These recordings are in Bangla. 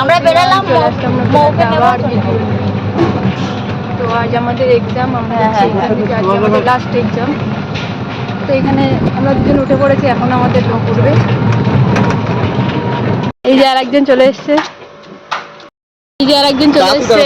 আমরা বেরালাম, মৌকে তো। আজ আমাদের এক্সাম আমরা হ্যাঁ, হ্যাঁ, লাস্ট এক্সাম তো এখানে আমরা দুজন উঠে পড়েছি এখন আমাদের উঠবে এই যে আর একজন চলে এসছে। এই যে আর একজন চলে এসছে।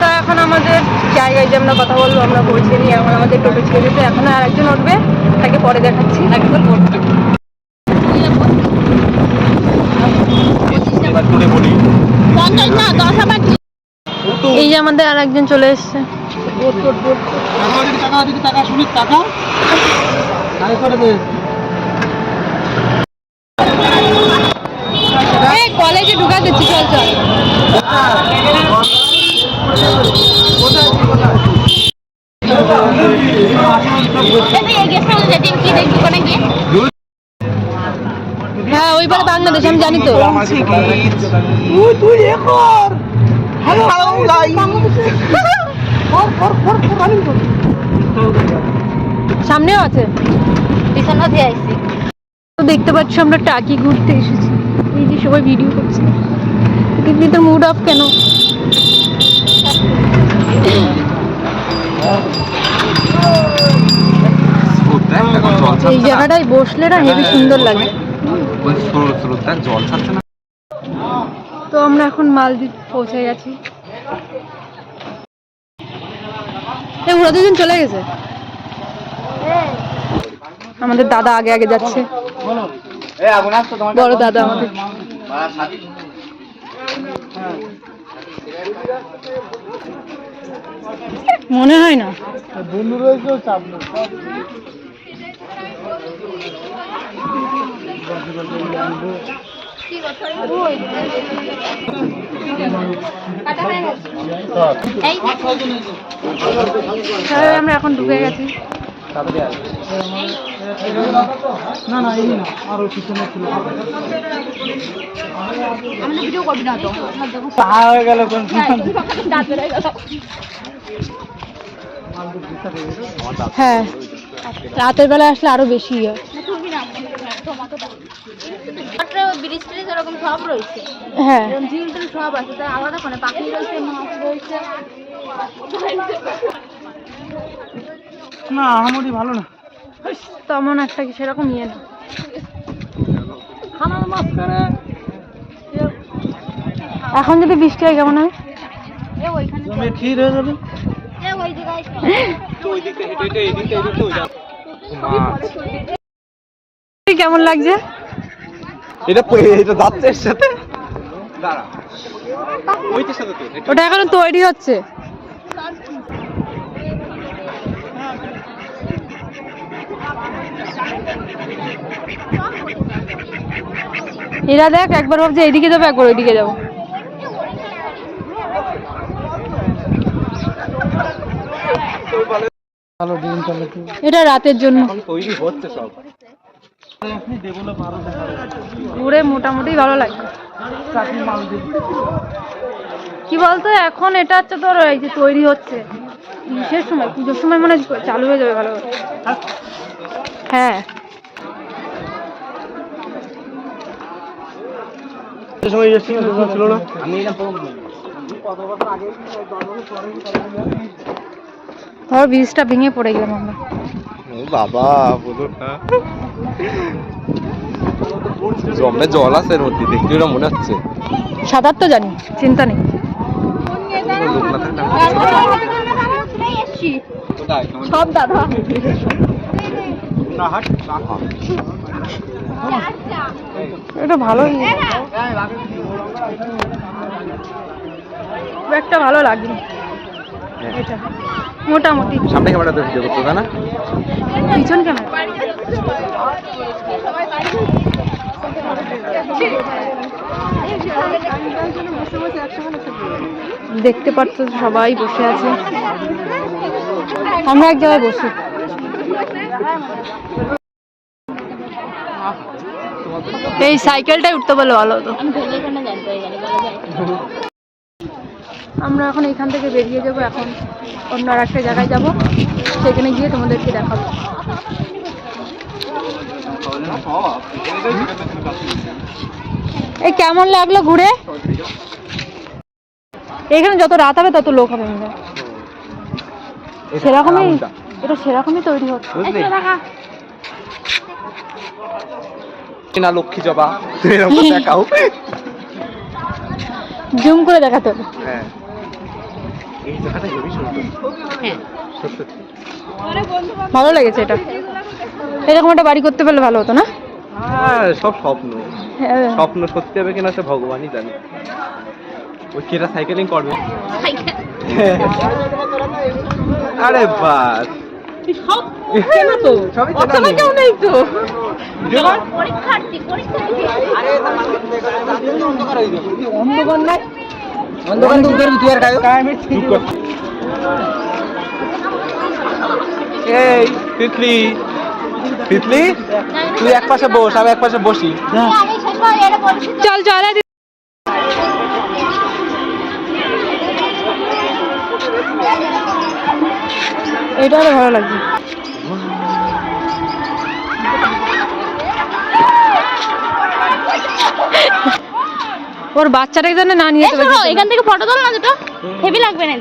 তো এখন আমাদের জায়গায় যে আমরা কথা বলব আমরা পৌঁছে নিই এখন আমাদের টোটো ছেড়ে দিতে এখন আর একজন উঠবে তাকে পরে দেখাচ্ছি। এবার করে বলি পঞ্চাশ না দশ আবার এই যে আমাদের আর একজন চলে এসছে টাকা টাকা টাকা আরে করে দে কলেজে ঢুকা দিচ্ছি চল চল গেস্ট হাউসে যেদিন কি দেখবি কোনে গিয়ে হ্যাঁ ওইবারে বাংলাদেশ, আমি জানি তো। সামনেও আছে। দেখতে পাচ্ছ আমরা টাকি ঘুরতে এসেছি। এই যে সবাই ভিডিও করছে। কিন্তু তোর মুড অফ কেন? এই জায়গাটায় বসলে না হেবি সুন্দর লাগে। জল ছাড়ছে না। তো আমরা এখন মালদ্বীপ পৌঁছে গেছি। ওরা দুজন চলে গেছে? আমাদের দাদা আগে আগে যাচ্ছে। বড় দাদা আমাদের। মনে হয় না। বন্ধু রয়েছে চাপ নেই এই তাহলে আমরা এখন ঢুকে গেছি। না না এই না আরও পিছনে ছিল। ভিডিও করবি না তো। হয়ে গেল কোন দাঁত বেরোয় গেল। হ্যাঁ রাতের বেলা আসলে আরও বেশি হয় তুলবি না তোমাকে ব্রিজ ট্রিজ এরকম সব রয়েছে। হ্যাঁ। ঝিল টিল সব আছে তাই আলাদা করে পাখি রয়েছে মাছ রয়েছে। না আমারই ভালো না। তেমন একটা কি সেরকম ইয়ে না। খানার মাঝখানে। এখন যদি বৃষ্টি হয় কেমন হয় হয়ে যাবে। ওই জায়গায় কেমন লাগছে? এটা এটা যাচ্ছে এর সাথে। দাঁড়া। ওইটার সাথে তো। ওটা এখনও তৈরি হচ্ছে। এরা দেখ একবার ভাবছে এইদিকে যাব একবার ওইদিকে যাব। এটা রাতের জন্য। তৈরি হচ্ছে সব আপনি ডেভেলপ আরও দেখাবে ঘুরে মোটামুটি ভালো লাগে। চাকরি মাল দিন কি বলতো, এখন এটা হচ্ছে তোর এই যে তৈরি হচ্ছে। বিশেষ সময়, পুজোর সময় মনে চালু হয়ে যাবে ভালো। হ্যাঁ। আমি ধর ব্রিজটা ভেঙে পড়ে গেলাম আমরা। বাবা না জমে জল আছে দেখলে ওরা মনে হচ্ছে। সাঁতার তো জানি চিন্তা নেই। সব দাদা। এটা ভালোই খুব একটা ভালো লাগেনি। এটা। মোটামুটি। সামনে ক্যামেরাতে ভিডিও করছ তাই না? পিছন ক্যামেরা। দেখতে পাচ্ছ সবাই বসে আছে। আমরা এক জায়গায় বসি। এই সাইকেলটাই উঠতে বলে ভালো হতো আমি ধরলে এখানে জানতে পারি বলা যায় আমরা এখন এখান থেকে বেরিয়ে যাব এখন অন্য আর একটা জায়গায় যাব। সেখানে গিয়ে তোমাদেরকে দেখাবো। এই কেমন লাগল ঘুরে? এখানে যত রাত হবে তত লোক হবে সেরকমই এটা সেরকমই তৈরি হচ্ছে। না লক্ষ্মী জবা তুমি এরকম দেখাও। জুম করে দেখাতে হবে। হ্যাঁ। এই জায়গাটা হেবি সুন্দর। হ্যাঁ। সত্যি। ভালো লেগেছে এটা। এরকম একটা বাড়ি করতে পারলে ভালো হতো না? আর সব স্বপ্ন। হ্যাঁ। স্বপ্ন সত্যি হবে কিনা সে ভগবানই জানে। ওই কেটা সাইকেলিং করবে। আরে বাস। পরীক্ষার্থী পরীক্ষার্থী অন্ধকার নাই অন্ধকার তুই আর এই তিতলি। তিতলি তুই এক পাশে বস আমি এক পাশে বসি। চল চল এই এটা আরও ভালো লাগছে। ওর বাচ্চাটাকে জানে না নিয়ে এই যেতে এখান থেকে ফটো তোল না দুটো। হেভি লাগবে না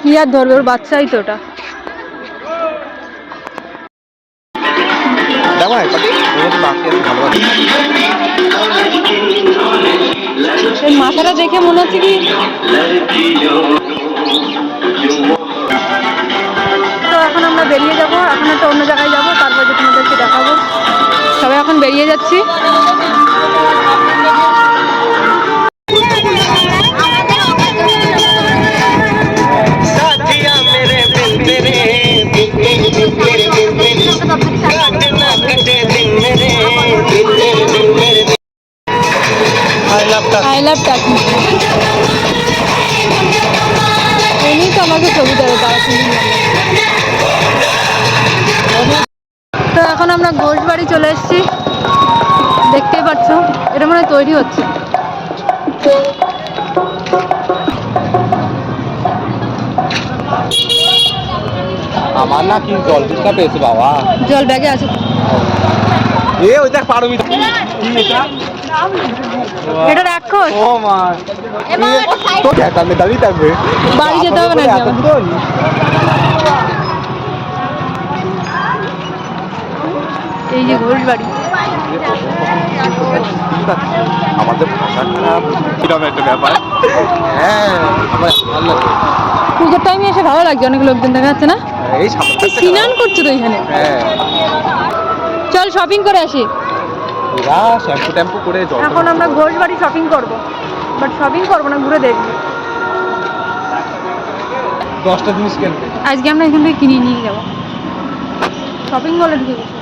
কি আর ধরবে ওর বাচ্চাই তো ওটা। দেখো মাথাটা দেখে মনে হচ্ছে কি তো এখন আমরা বেরিয়ে যাব এখন একটা অন্য জায়গায় যাব তারপর যে তোমাদেরকে দেখাবো। সবাই এখন বেরিয়ে যাচ্ছি। আই লাভ টাকি এমনি তো আমাকে ছবি দেবে তারা এখন আমরা ঘোষ বাড়ি চলে এসেছি। দেখতেই পাচ্ছ এটা মনে হয় তৈরি হচ্ছে। আমার না কি জল দিশটা পেয়েছে বাবা। জল ব্যাগে আছে। এ ওই দেখ পারবি এটা? এটা রাক্ষস। ও মা। এবার তো একান্তে দাঁড়িয়ে থাকবে। বাড়ি যেতে হবে না এত আজকে আমার। দূর? এই যে ঘোষ বাড়ি। আমাদের ভাষা খারাপ। কীরকম একটা ব্যাপার? হ্যাঁ আমার ভালো। লাগে পুজোর টাইমে এসে ভালো লাগছে অনেক লোকজন দেখা যাচ্ছে না? এই সামনে এই স্নান করছে তো এখানে? হ্যাঁ। চল শপিং করে আসি। শ্যাম্পু ট্যাম্পু করে এখন আমরা ঘোষ বাড়ি শপিং করব। বাট শপিং করব না ঘুরে দেখব। দশটা জিনিস কিনবে। আজকে আমরা এখান থেকে কিনে নিয়ে যাব। শপিং মলে ঢুকে গেছি।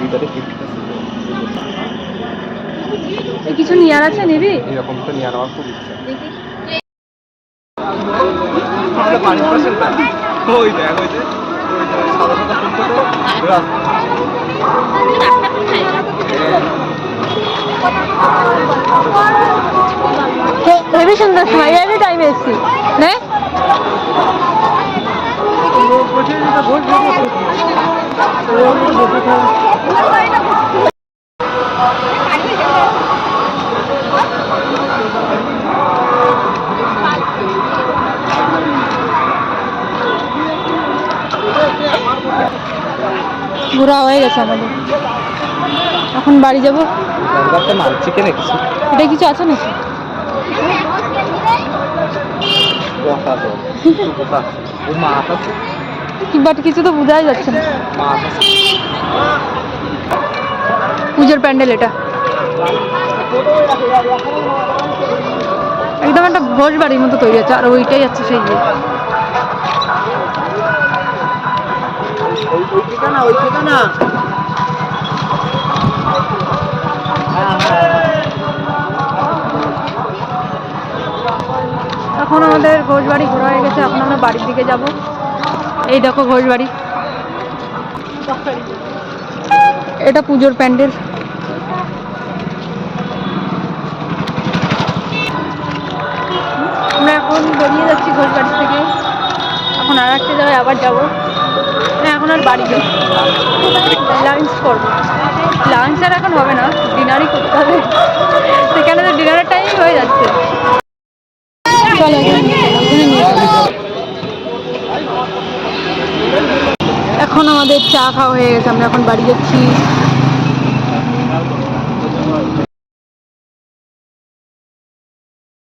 ভিতরে কিছু নিয়ার আছে নিবি এরকম তো নিয়ে নেওয়ার খুব ইচ্ছা। ওই দেখ ওই যে সাদা সাদা ফুল হেভি সুন্দর সময় হেভি টাইমে এসছি। নে। ঘোরা হয়ে গেছে আমাদের। এখন বাড়ি যাব। এটা কিছু আছে নাকি? বাট কিছু তো বোঝাই যাচ্ছে না। পুজোর প্যান্ডেল এটা। একদম একটা ঘোষ বাড়ির মতো তৈরি হচ্ছে আর ওইটাই আছে সেই ঠিকানা এখন আমাদের ঘোষ বাড়ি ঘোরা হয়ে গেছে, এখন আমরা বাড়ির দিকে যাব। এই দেখো ঘোষ বাড়ি এটা পুজোর প্যান্ডেল। আমরা এখন বেরিয়ে যাচ্ছি ঘোষবাড়ি থেকে। এখন আর একটা জায়গায় আবার যাব। না এখন আর বাড়িতে লাঞ্চ করব। লাঞ্চ আর এখন হবে না, ডিনারই করতে হবে। সেখানে তো ডিনারের টাইমই হয়ে যাচ্ছে। চলো এখন আমাদের চা খাওয়া হয়ে গেছে আমরা এখন বাড়ি যাচ্ছি।